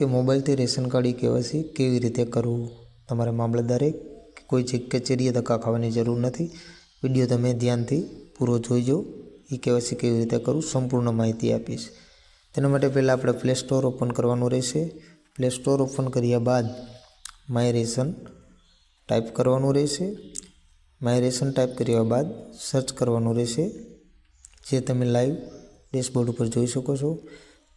કે મોબાઈલથી ration card e KYC કેવી રીતે કરવું? તમારે મામલતદારે કોઈ જે કચેરીએ ધક્કા ખાવાની જરૂર નથી. વીડિયો તમે ધ્યાનથી પૂરો જોઈજો. એ કેવાયસી કેવી રીતે કરવું સંપૂર્ણ માહિતી આપીશ. તેના માટે પહેલાં આપણે પ્લે સ્ટોર ઓપન કરવાનું રહેશે. પ્લે સ્ટોર ઓપન કર્યા બાદ માય રેશન ટાઈપ કરવાનું રહેશે. માય રેશન ટાઈપ કર્યા બાદ સર્ચ કરવાનું રહેશે. જે તમે લાઈવ ડેશબોર્ડ ઉપર જોઈ શકો છો.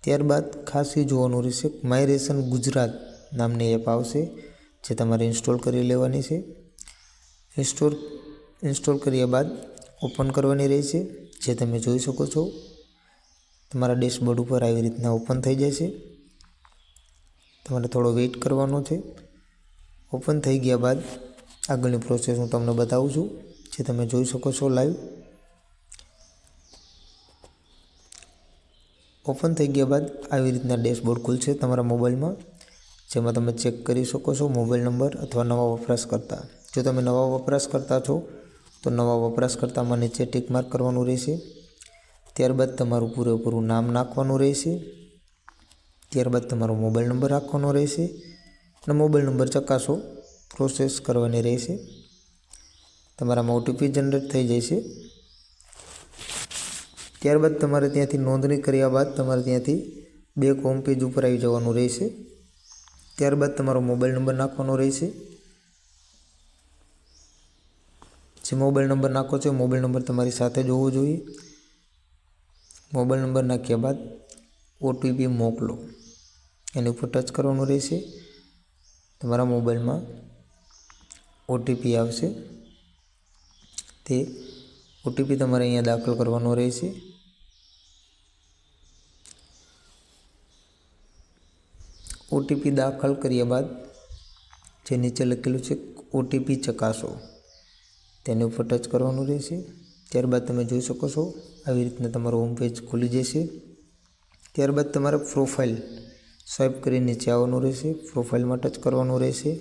ત્યારબાદ ખાસ એ જોવાનું રહેશે. માય રેશન ગુજરાત નામની એપ આવશે, જે તમારે ઇન્સ્ટોલ કરી લેવાની છે. ઇન્સ્ટોલ ઇન્સ્ટોલ કર્યા બાદ ઓપન કરવાની રહેશે, જે તમે જોઈ શકો છો. તમારા ડેશબોર્ડ ઉપર આવી રીતના ઓપન થઈ જશે. તમારે થોડો વેઇટ કરવાનો છે. ઓપન થઈ ગયા બાદ આગળની પ્રોસેસ હું તમને બતાવું છું, જે તમે જોઈ શકો છો લાઈવ ઓપન થઈ ગયા બાદ આવી રીતના ડેશબોર્ડ ખુલશે તમારા મોબાઈલમાં, જેમાં તમે ચેક કરી શકો છો મોબાઈલ નંબર અથવા નવા વપરાશકર્તા. જો તમે નવા વપરાશકર્તા છો, તો નવા વપરાશકર્તામાં નીચે ટીક માર્ક કરવાનું રહેશે. ત્યારબાદ તમારું પૂરેપૂરું નામ નાખવાનું રહેશે. ત્યારબાદ તમારો મોબાઈલ નંબર રાખવાનો રહેશે અને મોબાઈલ નંબર ચકાસો, પ્રોસેસ કરવાની રહેશે. તમારામાં ઓટીપી જનરેટ થઈ જશે. ત્યારબાદ તમારે ત્યાંથી નોંધણી કર્યા બાદ તમારે ત્યાંથી બે હોમ પેજ ઉપર આવી જવાનું રહેશે. ત્યારબાદ તમારો મોબાઈલ નંબર નાખવાનો રહેશે. જે મોબાઈલ નંબર નાખો છો મોબાઈલ નંબર તમારી સાથે જ હોવો જોઈએ. મોબાઈલ નંબર નાખ્યા બાદ ઓટીપી મોકલો. એની ઉપર ટચ કરવાનું રહેશે. તમારા મોબાઈલમાં ઓટીપી આવશે. તે ઓટીપી તમારે અહીંયા દાખલ કરવાનો રહેશે. ઓટીપી દાખલ કર્યા બાદ જે નીચે લખેલું છે ઓટીપી ચકાસો. તેની ઉપર ટચ કરવાનું રહેશે. ત્યારબાદ તમે જોઈ શકો છો, આવી રીતના તમારું હોમ પેજ ખુલી જશે. ત્યારબાદ તમારે પ્રોફાઇલ સ્વાઇપ કરી નીચે આવવાનું રહેશે. પ્રોફાઇલમાં ટચ કરવાનું રહેશે.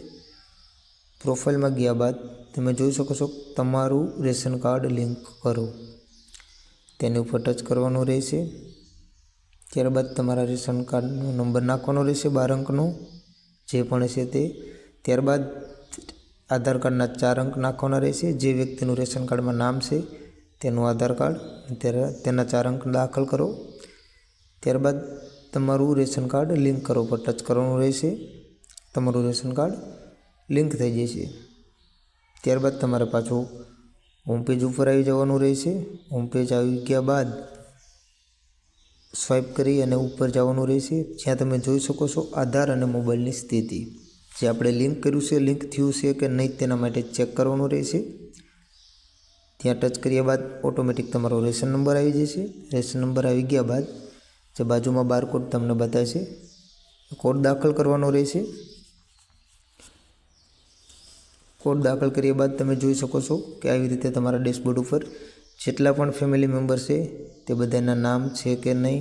પ્રોફાઇલમાં ગયા બાદ તમે જોઈ શકો છો, તમારું રેશન કાર્ડ લિંક કરો. તેની ઉપર ટચ કરવાનું રહેશે. ત્યારબાદ તમારા રેશન કાર્ડનો નંબર નાખવાનો રહેશે બાર અંકનો જે પણ છે તે. ત્યારબાદ આધાર કાર્ડના ચાર અંક નાખવાના રહેશે. જે વ્યક્તિનું રેશન કાર્ડમાં નામ છે તેનું આધાર કાર્ડ તેના ચાર અંક દાખલ કરો. ત્યારબાદ તમારું રેશન કાર્ડ લિંક કરો પર ટચ કરવાનું રહેશે. તમારું રેશન કાર્ડ લિંક થઈ જશે. ત્યારબાદ તમારે પાછું હોમ પેજ ઉપર આવી જવાનું રહેશે. હોમ પેજ આવી ગયા બાદ સ્વાઇપ કરી અને ઉપર જવાનું રહેશે. જ્યાં તમે જોઈ શકો છો આધાર અને મોબાઈલની સ્થિતિ. જે આપણે લિંક કર્યું છે, લિંક થયું છે કે નહીં તેના માટે ચેક કરવાનું રહેશે. ત્યાં ટચ કર્યા બાદ ઓટોમેટિક તમારો રેશન નંબર આવી જશે. રેશન નંબર આવી ગયા બાદ જે બાજુમાં બારકોડ તમને બતાવશે. કોડ દાખલ કરવાનો રહેશે. કોડ દાખલ કર્યા બાદ તમે જોઈ શકો છો કે આવી રીતે તમારા ડેશબોર્ડ ઉપર જેટલા પણ ફેમિલી મેમ્બર છે, તે બધાના નામ છે કે નહીં,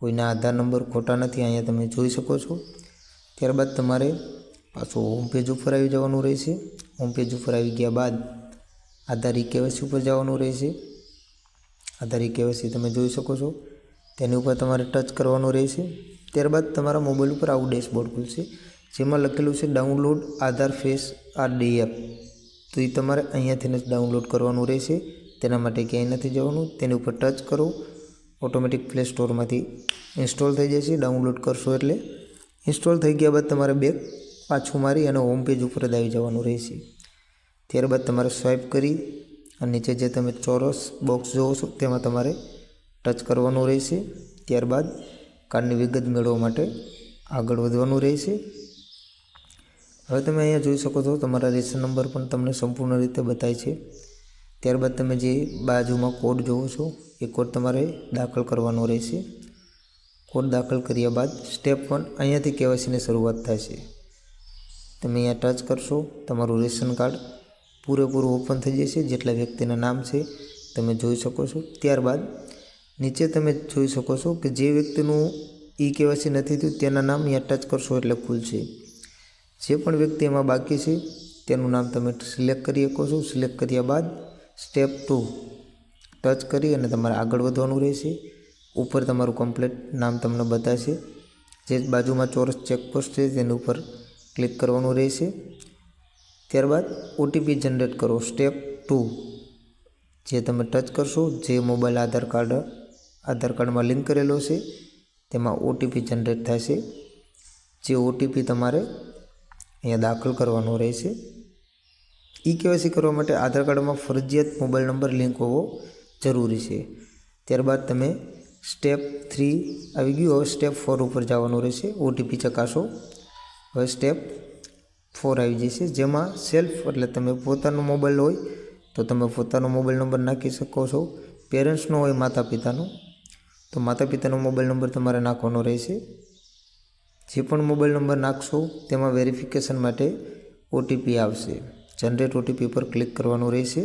કોઈના આધાર નંબર ખોટા નથી, અહીંયા તમે જોઈ શકો છો. ત્યારબાદ તમારે પાછું હોમ પેજ ઉપર આવી જવાનું રહેશે. હોમ પેજ ઉપર આવી ગયા બાદ આધાર ઈ કેવાયસી ઉપર જવાનું રહેશે. આધાર ઈ કેવાયસી તમે જોઈ શકો છો. તેની ઉપર તમારે ટચ કરવાનું રહેશે. ત્યારબાદ તમારા મોબાઈલ ઉપર આવું ડેશબોર્ડ ખુલશે, જેમાં લખેલું છે ડાઉનલોડ આધાર ફેસ આરડીએફ તો એ તમારે અહીંયાથી જ ડાઉનલોડ કરવાનું રહેશે. તેના માટે ક્યાંય નથી જવાનું, તેની ઉપર ટચ કરો, ઓટોમેટિક પ્લે સ્ટોરમાંથી ઇન્સ્ટોલ થઈ જશે, ડાઉનલોડ કરશો એટલે ઇન્સ્ટોલ થઈ ગયા બાદ તમારે બેગ પાછું મારી અને હોમ પેજ ઉપર જ આવી જવાનું રહેશે. ત્યારબાદ તમારે સ્વાઇપ કરી અને નીચે જે તમે ચોરસ બોક્સ જોવો છો, તેમાં તમારે ટચ કરવાનું રહેશે. ત્યારબાદ કાર્ડની વિગત મેળવવા માટે આગળ વધવાનું રહેશે. હવે તમે અહીંયા જોઈ શકો છો, તમારા રેશન નંબર પણ તમને સંપૂર્ણ રીતે બતાય છે. ત્યારબાદ તમે જે બાજુમાં કોડ જોવો છો, એ કોડ તમારે દાખલ કરવાનો રહેશે. કોડ દાખલ કર્યા બાદ સ્ટેપ વન અહીંયાથી કેવાયસીની શરૂઆત છે. તમે અહીંયા ટચ કરશો, તમારું રેશન કાર્ડ પૂરેપૂરું ઓપન થઈ જશે, જેટલા વ્યક્તિના નામ છે, તમે જોઈ શકો છો. ત્યારબાદ નીચે તમે જોઈ શકો છો કે જે વ્યક્તિનું ઈ કેવાયસી નથી થયું તેના નામ અહીંયા ટચ કરશો એટલે ખુલશે જે પણ વ્યક્તિ એમાં બાકી છે, તેનું નામ તમે સિલેક્ટ કરી શકો છો. સિલેક્ટ કર્યા બાદ સ્ટેપ ટુ ટચ કરી અને તમારે આગળ વધવાનું રહેશે. ઉપર તમારું કમ્પ્લીટ નામ તમને બતાવશે જે બાજુમાં ચોરસ ચેકપોસ્ટ છે તેની ઉપર ક્લિક કરવાનું રહેશે. ત્યારબાદ ઓટીપી જનરેટ કરો. સ્ટેપ ટુ જે તમે ટચ કરશો, જે મોબાઈલ આધાર કાર્ડ, આધાર કાર્ડમાં લિંક કરેલો છે, તેમાં ઓટીપી જનરેટ થશે. જે ઓટીપી તમારે અહીંયા દાખલ કરવાનો રહેશે. ઈ કેવાયસી કરવા માટે આધાર કાર્ડમાં ફરજિયાત મોબાઈલ નંબર, લિંક હોવો જરૂરી છે. ત્યારબાદ તમે સ્ટેપ થ્રી આવી ગયું, હવે સ્ટેપ ફોર ઉપર જવાનું રહેશે, ઓટીપી ચકાસો. હવે સ્ટેપ ફોર આવી જશે, જેમાં સેલ્ફ, એટલે તમે પોતાનો મોબાઈલ હોય તો તમે પોતાનો મોબાઈલ નંબર નાખી શકો છો. પેરેન્ટ્સનો હોય માતા પિતાનો તો માતા પિતાનો મોબાઈલ નંબર તમારે નાખવાનો રહેશે. જે પણ મોબાઈલ નંબર નાખશો, તેમાં વેરિફિકેશન માટે ઓટીપી આવશે. જનરેટ ઓટીપી પર ક્લિક કરવાનું રહેશે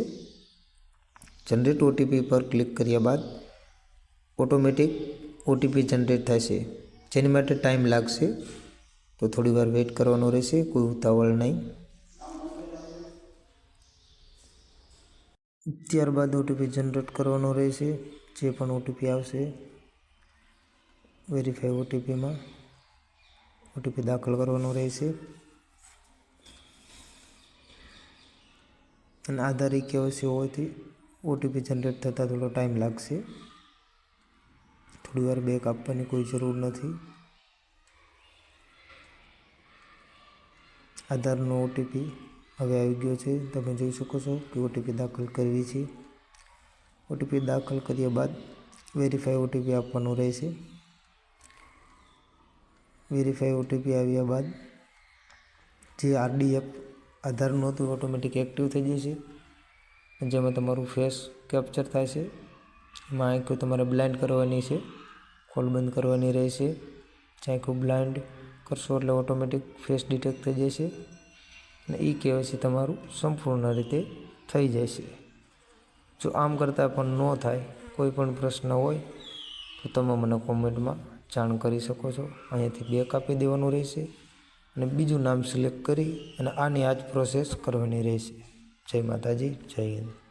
જનરેટ ઓટીપી પર ક્લિક કર્યા બાદ ઓટોમેટિક ઓટીપી જનરેટ થશે જેની માટે ટાઈમ લાગશે તો થોડી વાર વેઇટ કરવાનો રહેશે કોઈ ઉતાવળ નહીં ત્યારબાદ ઓટીપી જનરેટ કરવાનો રહેશે જે પણ ઓટીપી આવશે વેરીફાઈ ઓટીપીમાં ઓટીપી દાખલ કરવાનો રહેશે અને આધાર કેવાયસી હોવાથી ઓટીપી જનરેટ થતાં થોડો ટાઈમ લાગશે. થોડી વાર બેક આપવાની કોઈ જરૂર નથી. આધારનો ઓટીપી હવે આવી ગયો છે. તમે જોઈ શકો છો કે ઓટીપી દાખલ કરવી છે. ઓટીપી દાખલ કર્યા બાદ વેરીફાઈ ઓટીપી આપવાનું રહેશે. વેરીફાઈ ઓટીપી આવ્યા બાદ જે આરડીએફ આધારનું હતું ઓટોમેટિક એક્ટિવ થઈ જશે. જેમાં તમારું ફેસ કેપ્ચર થાય છે. એમાં આંખો તમારે બ્લાઇન્ડ કરવાની છે. કોલ બંધ કરવાની રહેશે. આંખો બ્લાઇન્ડ કરશો એટલે ઓટોમેટિક ફેસ ડિટેક્ટ થઈ જશે. અને એ કેવાયસી તમારું સંપૂર્ણ રીતે થઈ જશે. જો આમ કરતાં પણ ન થાય, કોઈ પણ પ્રશ્ન હોય, તો તમે મને કોમેન્ટમાં જાણ કરી શકો છો. અહીંયાથી બે કાપી દેવાનું રહેશે. અને બીજું નામ સિલેક્ટ કરી અને આની આ જ પ્રોસેસ કરવાની રહેશે. જય માતાજી, જય હિન્દ.